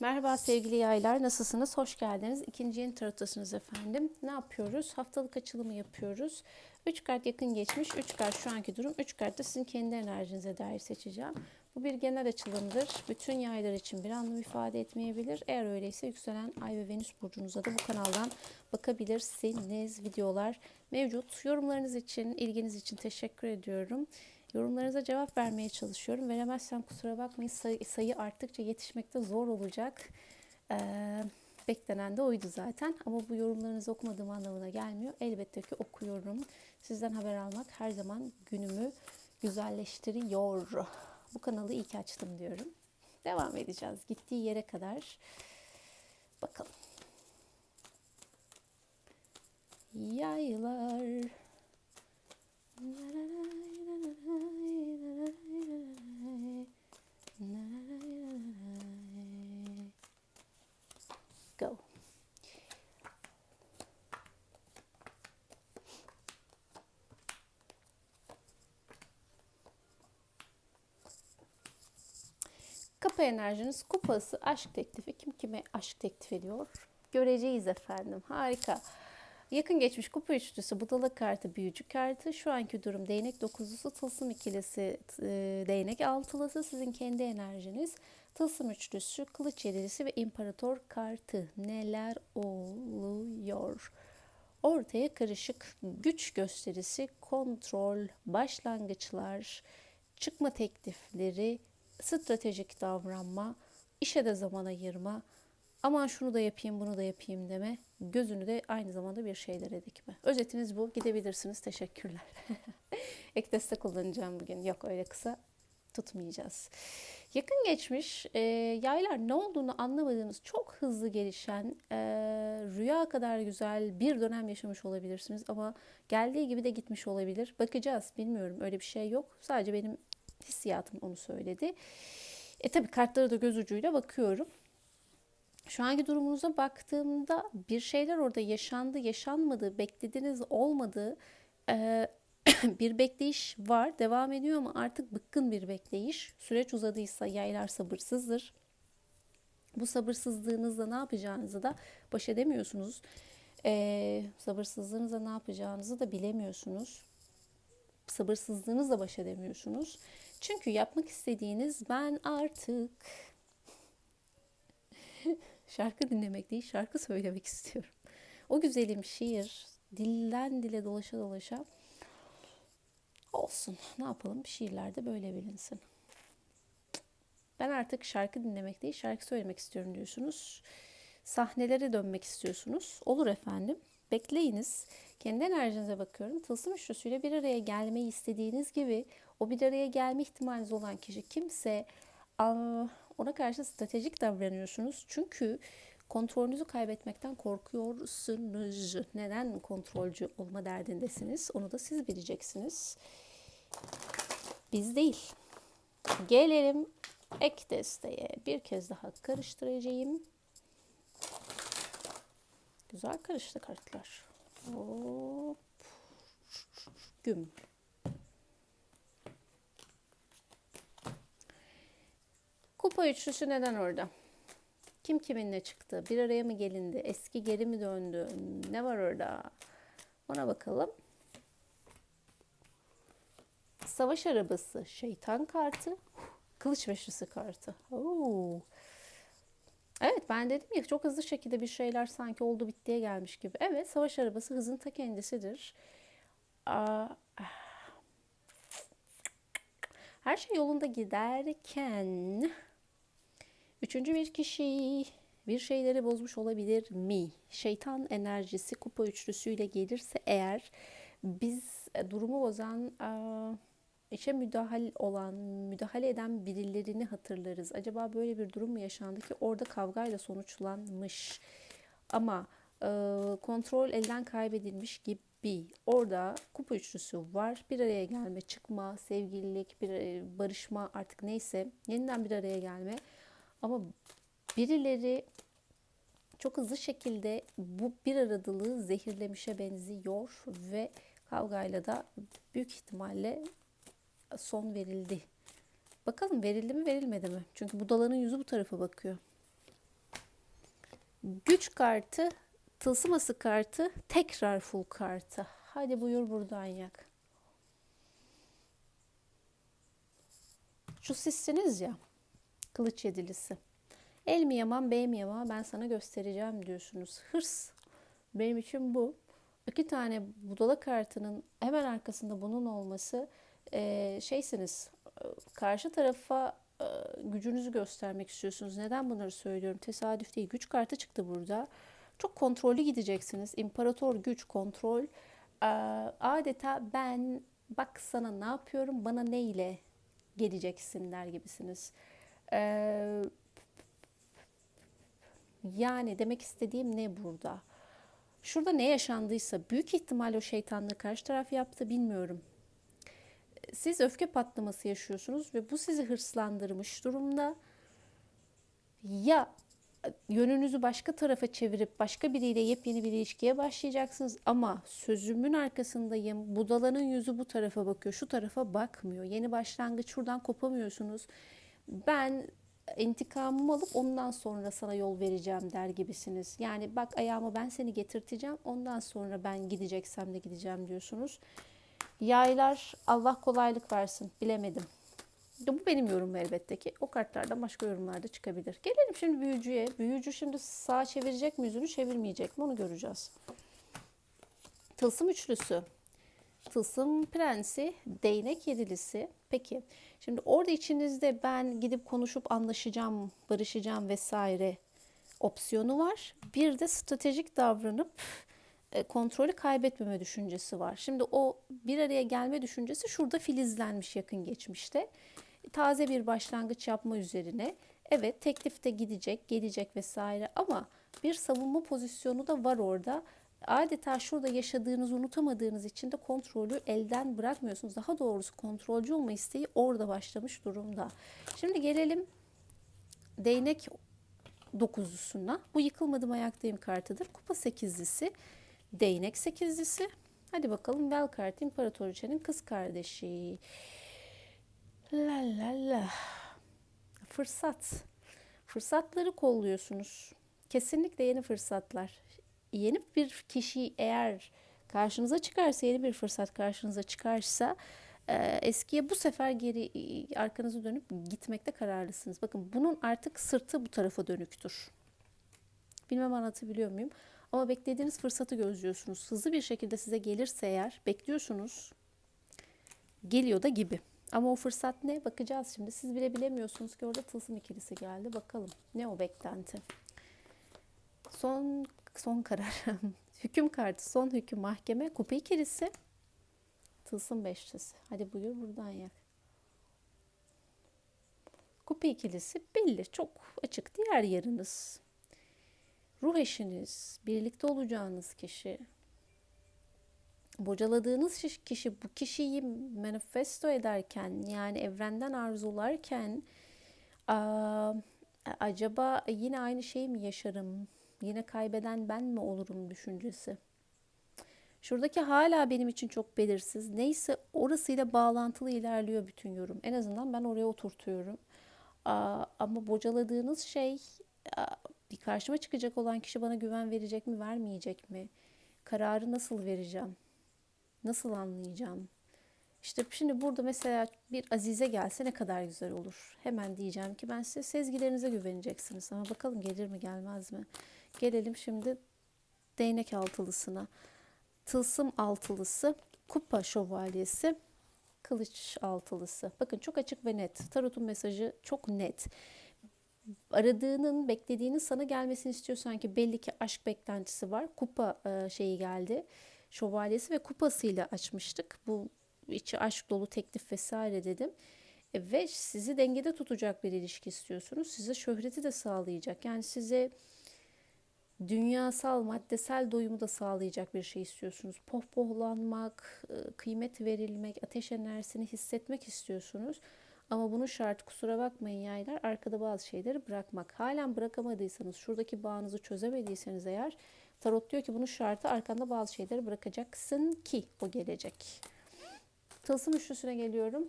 Merhaba sevgili yaylar, nasılsınız? Hoş geldiniz. İkinci yeni tarottasınız efendim. Ne yapıyoruz? Haftalık açılımı yapıyoruz. 3 kart yakın geçmiş, 3 kart şu anki durum, 3 kart da sizin kendi enerjinize dair seçeceğim. Bu bir genel açılımdır. Bütün yaylar için bir anlam ifade etmeyebilir. Eğer öyleyse yükselen Ay ve Venüs burcunuza da bu kanaldan bakabilirsiniz. Videolar mevcut. Yorumlarınız için, ilginiz için teşekkür ediyorum. Yorumlarınıza cevap vermeye çalışıyorum. Veremezsem kusura bakmayın sayı, sayı arttıkça yetişmekte zor olacak. Ee, beklenen de oydu zaten. Ama bu yorumlarınızı okumadığım anlamına gelmiyor. Elbette ki okuyorum. Sizden haber almak her zaman günümü güzelleştiriyor. Bu kanalı iyi ki açtım diyorum. Devam edeceğiz. Gittiği yere kadar bakalım. Yaylar. Go. Kapı enerjiniz kupası aşk teklifi. Kim kime aşk teklif ediyor? Göreceğiz efendim. Harika. Yakın geçmiş kupa üçlüsü, budala kartı, büyücü kartı. Şu anki durum değnek dokuzlusu, tılsım ikilisi, e, değnek altılısı. Sizin kendi enerjiniz. Tılsım üçlüsü, kılıç yedilisi ve imparator kartı. Neler oluyor? Ortaya karışık güç gösterisi, kontrol, başlangıçlar, çıkma teklifleri, stratejik davranma, işe de zaman ayırma, aman şunu da yapayım bunu da yapayım deme, gözünü de aynı zamanda bir şeylere dikme. Özetiniz bu. Gidebilirsiniz. Teşekkürler. Ek destek kullanacağım bugün. Yok öyle kısa tutmayacağız. Yakın geçmiş e, yaylar ne olduğunu anlamadığınız çok hızlı gelişen e, rüya kadar güzel bir dönem yaşamış olabilirsiniz ama geldiği gibi de gitmiş olabilir. Bakacağız bilmiyorum öyle bir şey yok. Sadece benim hissiyatım onu söyledi. E tabi kartlara da göz ucuyla bakıyorum. Şu anki durumunuza baktığımda bir şeyler orada yaşandı, yaşanmadı, beklediğiniz olmadı. Ee, bir bekleyiş var, devam ediyor ama artık bıkkın bir bekleyiş. Süreç uzadıysa yaylar sabırsızdır. Bu sabırsızlığınızla ne yapacağınızı da baş edemiyorsunuz. Ee, sabırsızlığınızla ne yapacağınızı da bilemiyorsunuz. Sabırsızlığınızla baş edemiyorsunuz. Çünkü yapmak istediğiniz ben artık şarkı dinlemek değil, şarkı söylemek istiyorum. O güzelim şiir dilden dile dolaşa dolaşa olsun. Ne yapalım? Şiirler de böyle bilinsin. Ben artık şarkı dinlemek değil, şarkı söylemek istiyorum diyorsunuz. Sahnelere dönmek istiyorsunuz. Olur efendim. Bekleyiniz. Kendi enerjinize bakıyorum. Tılsım üçlüsüyle bir araya gelmeyi istediğiniz gibi o bir araya gelme ihtimaliniz olan kişi kimse ona karşı stratejik davranıyorsunuz. Çünkü kontrolünüzü kaybetmekten korkuyorsunuz. Neden kontrolcü olma derdindesiniz? Onu da siz bileceksiniz. Biz değil. Gelelim ek desteğe. Bir kez daha karıştıracağım. Güzel karıştı kartlar. Hop. Güm. Kupa üçlüsü neden orada? Kim kiminle çıktı? Bir araya mı gelindi? Eski geri mi döndü? Ne var orada? Ona bakalım. Savaş arabası, şeytan kartı, kılıç beşlisi kartı. Oo. Evet ben dedim ya çok hızlı şekilde bir şeyler sanki oldu bittiye gelmiş gibi. Evet savaş arabası hızın ta kendisidir. Aa, her şey yolunda giderken Üçüncü bir kişi bir şeyleri bozmuş olabilir mi? Şeytan enerjisi kupa üçlüsüyle gelirse eğer biz e, durumu bozan işe müdahale olan, müdahale eden birilerini hatırlarız. Acaba böyle bir durum mu yaşandı ki orada kavgayla sonuçlanmış ama e, kontrol elden kaybedilmiş gibi orada kupa üçlüsü var. Bir araya gelme, çıkma, sevgililik, bir e, barışma artık neyse yeniden bir araya gelme ama birileri çok hızlı şekilde bu bir aradılığı zehirlemişe benziyor ve kavgayla da büyük ihtimalle son verildi. Bakalım verildi mi verilmedi mi? Çünkü budalanın yüzü bu tarafa bakıyor. Güç kartı, tılsım ası kartı, tekrar full kartı. Hadi buyur buradan yak. Şu sizsiniz ya. Kılıç yedilisi. El mi yaman, bey mi yaman ben sana göstereceğim diyorsunuz. Hırs. Benim için bu. İki tane budala kartının hemen arkasında bunun olması eee, şeysiniz. e, Karşı tarafa e, gücünüzü göstermek istiyorsunuz. Neden bunları söylüyorum? Tesadüf değil. Güç kartı çıktı burada. Çok kontrollü gideceksiniz. İmparator güç, kontrol. Eee, Adeta ben bak sana ne yapıyorum, bana ne ile geleceksin der gibisiniz. Eee, yani demek istediğim ne burada? Şurada ne yaşandıysa büyük ihtimal o şeytanlığı karşı taraf yaptı bilmiyorum. Siz öfke patlaması yaşıyorsunuz ve bu sizi hırslandırmış durumda. Ya yönünüzü başka tarafa çevirip başka biriyle yepyeni bir ilişkiye başlayacaksınız ama sözümün arkasındayım. Budalanın yüzü bu tarafa bakıyor, şu tarafa bakmıyor. Yeni başlangıç şuradan kopamıyorsunuz. Ben intikamımı alıp ondan sonra sana yol vereceğim der gibisiniz. Yani bak ayağıma ben seni getirteceğim ondan sonra ben gideceksem de gideceğim diyorsunuz. Yaylar Allah kolaylık versin bilemedim. Bu benim yorumum elbette ki. O kartlardan başka yorumlar da çıkabilir. Gelelim şimdi büyücüye. Büyücü şimdi sağa çevirecek mi yüzünü çevirmeyecek mi onu göreceğiz. Tılsım üçlüsü. Tılsım prensi, değnek yedilisi. Peki şimdi orada içinizde ben gidip konuşup anlaşacağım, barışacağım vesaire opsiyonu var. Bir de stratejik davranıp e, kontrolü kaybetmeme düşüncesi var. Şimdi o bir araya gelme düşüncesi şurada filizlenmiş yakın geçmişte. Taze bir başlangıç yapma üzerine. Evet teklif de gidecek, gelecek vesaire ama bir savunma pozisyonu da var orada. Adeta şurada yaşadığınızı unutamadığınız için de kontrolü elden bırakmıyorsunuz. Daha doğrusu kontrolcü olma isteği orada başlamış durumda. Şimdi gelelim değnek dokuzlusuna. Bu yıkılmadım ayaktayım kartıdır. Kupa sekizlisi, değnek sekizlisi. Hadi bakalım bel kartı İmparatoriçe'nin kız kardeşi. La la la. Fırsat. Fırsatları kolluyorsunuz. Kesinlikle yeni fırsatlar. Yeni bir kişi eğer karşınıza çıkarsa, yeni bir fırsat karşınıza çıkarsa e, eskiye bu sefer geri arkanızı dönüp gitmekte kararlısınız. Bakın bunun artık sırtı bu tarafa dönüktür. Bilmem anlatabiliyor muyum? Ama beklediğiniz fırsatı gözlüyorsunuz. Hızlı bir şekilde size gelirse eğer bekliyorsunuz. Geliyor da gibi. Ama o fırsat ne? Bakacağız şimdi. Siz bile bilemiyorsunuz ki orada tılsım ikilisi geldi. Bakalım ne o beklenti. Son son karar. hüküm kartı, son hüküm mahkeme, kupa ikilisi. Tılsım beşlisi. Hadi buyur buradan yak. Kupa ikilisi belli, çok açık. Diğer yarınız, ruh eşiniz, birlikte olacağınız kişi, bocaladığınız kişi bu kişiyi manifesto ederken yani evrenden arzularken aa, acaba yine aynı şeyi mi yaşarım? Yine kaybeden ben mi olurum düşüncesi. Şuradaki hala benim için çok belirsiz. Neyse orasıyla bağlantılı ilerliyor bütün yorum. En azından ben oraya oturtuyorum. Ama bocaladığınız şey bir karşıma çıkacak olan kişi bana güven verecek mi, vermeyecek mi? Kararı nasıl vereceğim? Nasıl anlayacağım? İşte şimdi burada mesela bir Azize gelse ne kadar güzel olur. Hemen diyeceğim ki ben size sezgilerinize güveneceksiniz. Ama bakalım gelir mi gelmez mi? Gelelim şimdi değnek altılısına. Tılsım altılısı, kupa şövalyesi, kılıç altılısı. Bakın çok açık ve net. Tarot'un mesajı çok net. Aradığının, beklediğinin sana gelmesini istiyorsan ki belli ki aşk beklentisi var. Kupa e, şeyi geldi. Şövalyesi ve kupasıyla açmıştık. Bu içi aşk dolu teklif vesaire dedim. E, ve sizi dengede tutacak bir ilişki istiyorsunuz. Size şöhreti de sağlayacak. Yani size dünyasal, maddesel doyumu da sağlayacak bir şey istiyorsunuz. Pohpohlanmak, e, kıymet verilmek, ateş enerjisini hissetmek istiyorsunuz. Ama bunun şartı kusura bakmayın yaylar arkada bazı şeyleri bırakmak. Halen bırakamadıysanız, şuradaki bağınızı çözemediyseniz eğer Tarot diyor ki bunun şartı arkanda bazı şeyleri bırakacaksın ki o gelecek. Tılsım üçlüsüne geliyorum.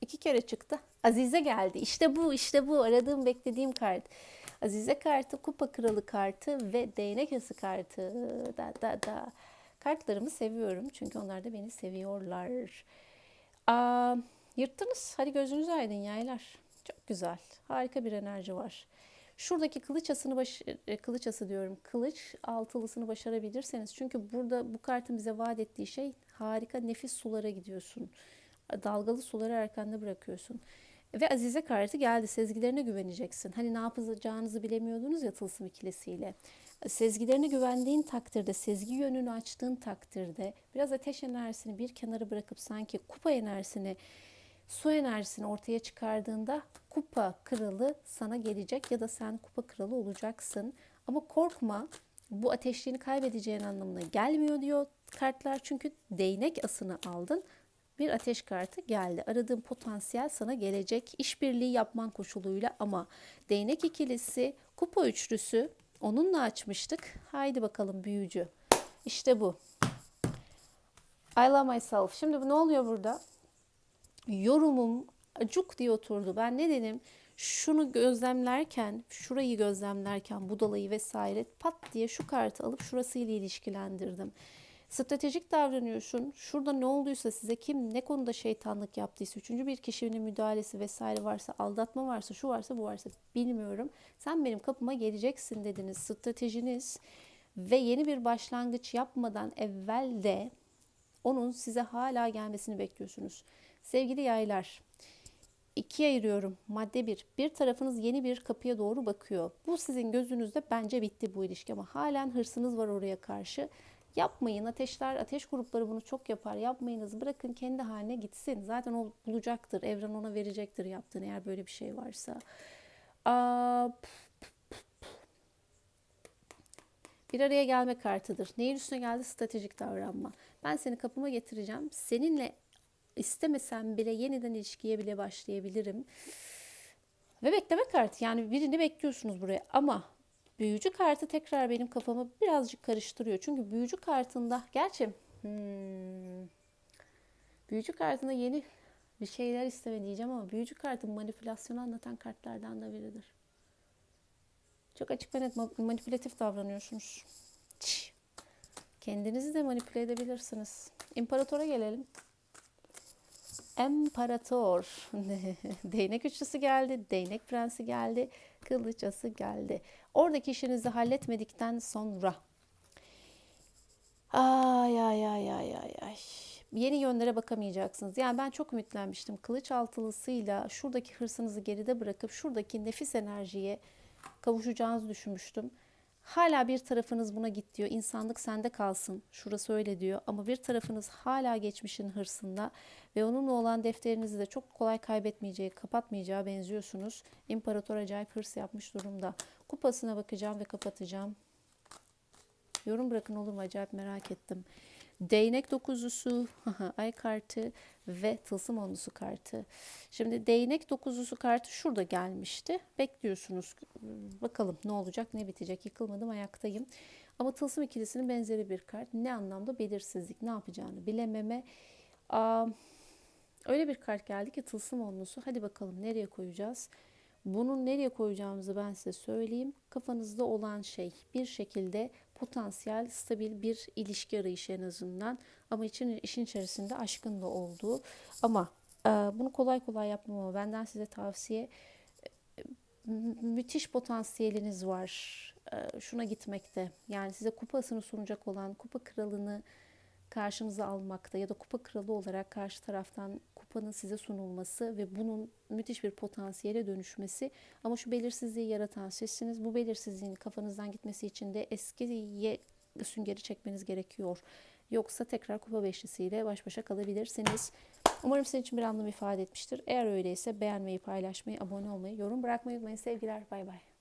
İki kere çıktı. Azize geldi. İşte bu, işte bu. Aradığım, beklediğim kart. Azize kartı, kupa kralı kartı ve değnek ası kartı. Da da da. Kartlarımı seviyorum çünkü onlar da beni seviyorlar. Aa, yırttınız. Hadi gözünüz aydın yaylar. Çok güzel. Harika bir enerji var. Şuradaki kılıç asını baş, e, kılıç ası diyorum. Kılıç altılısını başarabilirseniz. Çünkü burada bu kartın bize vaat ettiği şey harika nefis sulara gidiyorsun. Dalgalı suları arkanda bırakıyorsun. Ve Azize kartı geldi. Sezgilerine güveneceksin. Hani ne yapacağınızı bilemiyordunuz ya tılsım ikilisiyle. Sezgilerine güvendiğin takdirde, sezgi yönünü açtığın takdirde biraz ateş enerjisini bir kenara bırakıp sanki kupa enerjisini, su enerjisini ortaya çıkardığında kupa kralı sana gelecek ya da sen kupa kralı olacaksın. Ama korkma bu ateşliğini kaybedeceğin anlamına gelmiyor diyor kartlar. Çünkü değnek asını aldın bir ateş kartı geldi. Aradığın potansiyel sana gelecek. İşbirliği yapman koşuluyla ama değnek ikilisi, kupa üçlüsü onunla açmıştık. Haydi bakalım büyücü. İşte bu. I love myself. Şimdi bu ne oluyor burada? Yorumum acuk diye oturdu. Ben ne dedim? Şunu gözlemlerken, şurayı gözlemlerken, budalayı vesaire pat diye şu kartı alıp şurasıyla ilişkilendirdim. Stratejik davranıyorsun. Şurada ne olduysa size kim ne konuda şeytanlık yaptıysa, üçüncü bir kişinin müdahalesi vesaire varsa, aldatma varsa, şu varsa, bu varsa bilmiyorum. Sen benim kapıma geleceksin dediniz. Stratejiniz ve yeni bir başlangıç yapmadan evvel de onun size hala gelmesini bekliyorsunuz. Sevgili yaylar, ikiye ayırıyorum. Madde bir. Bir tarafınız yeni bir kapıya doğru bakıyor. Bu sizin gözünüzde bence bitti bu ilişki ama halen hırsınız var oraya karşı. Yapmayın. Ateşler, ateş grupları bunu çok yapar. Yapmayınız. Bırakın kendi haline gitsin. Zaten o bulacaktır. Evren ona verecektir yaptığını eğer böyle bir şey varsa. Aa, bir araya gelme kartıdır. Neyin üstüne geldi? Stratejik davranma. Ben seni kapıma getireceğim. Seninle istemesem bile yeniden ilişkiye bile başlayabilirim. Ve bekleme kartı. Yani birini bekliyorsunuz buraya ama büyücü kartı tekrar benim kafamı birazcık karıştırıyor. Çünkü büyücü kartında gerçi hmm, büyücü kartında yeni bir şeyler isteme diyeceğim ama büyücü kartı manipülasyonu anlatan kartlardan da biridir. Çok açık ve net manipülatif davranıyorsunuz. Kendinizi de manipüle edebilirsiniz. İmparatora gelelim. İmparator. Değnek üçlüsü geldi. Değnek prensi geldi. Kılıç ası geldi. Oradaki işinizi halletmedikten sonra ay ay ay ay ay ay yeni yönlere bakamayacaksınız. Yani ben çok ümitlenmiştim. Kılıç altılısıyla şuradaki hırsınızı geride bırakıp şuradaki nefis enerjiye kavuşacağınızı düşünmüştüm. Hala bir tarafınız buna git diyor. İnsanlık sende kalsın. Şurası öyle diyor. Ama bir tarafınız hala geçmişin hırsında ve onunla olan defterinizi de çok kolay kaybetmeyeceği, kapatmayacağı benziyorsunuz. İmparator acayip hırs yapmış durumda. Kupasına bakacağım ve kapatacağım. Yorum bırakın olur mu? Acayip merak ettim. Değnek dokuzlusu, ay kartı ve tılsım onlusu kartı. Şimdi değnek dokuzlusu kartı şurada gelmişti. Bekliyorsunuz. Bakalım ne olacak, ne bitecek. Yıkılmadım, ayaktayım. Ama tılsım ikilisinin benzeri bir kart. Ne anlamda? Belirsizlik. Ne yapacağını bilememe. Aa, öyle bir kart geldi ki tılsım onlusu. Hadi bakalım nereye koyacağız? Bunun nereye koyacağımızı ben size söyleyeyim. Kafanızda olan şey bir şekilde potansiyel, stabil bir ilişki arayışı en azından. Ama için, işin içerisinde aşkın da olduğu. Ama e, bunu kolay kolay yapmam ama benden size tavsiye e, müthiş potansiyeliniz var e, şuna gitmekte. Yani size kupasını sunacak olan kupa kralını karşınıza almakta ya da kupa kralı olarak karşı taraftan kupanın size sunulması ve bunun müthiş bir potansiyele dönüşmesi. Ama şu belirsizliği yaratan sizsiniz. Bu belirsizliğin kafanızdan gitmesi için de eskiye süngeri çekmeniz gerekiyor. Yoksa tekrar kupa beşlisiyle baş başa kalabilirsiniz. Umarım sizin için bir anlam ifade etmiştir. Eğer öyleyse beğenmeyi, paylaşmayı, abone olmayı, yorum bırakmayı unutmayın. Sevgiler, bay bay.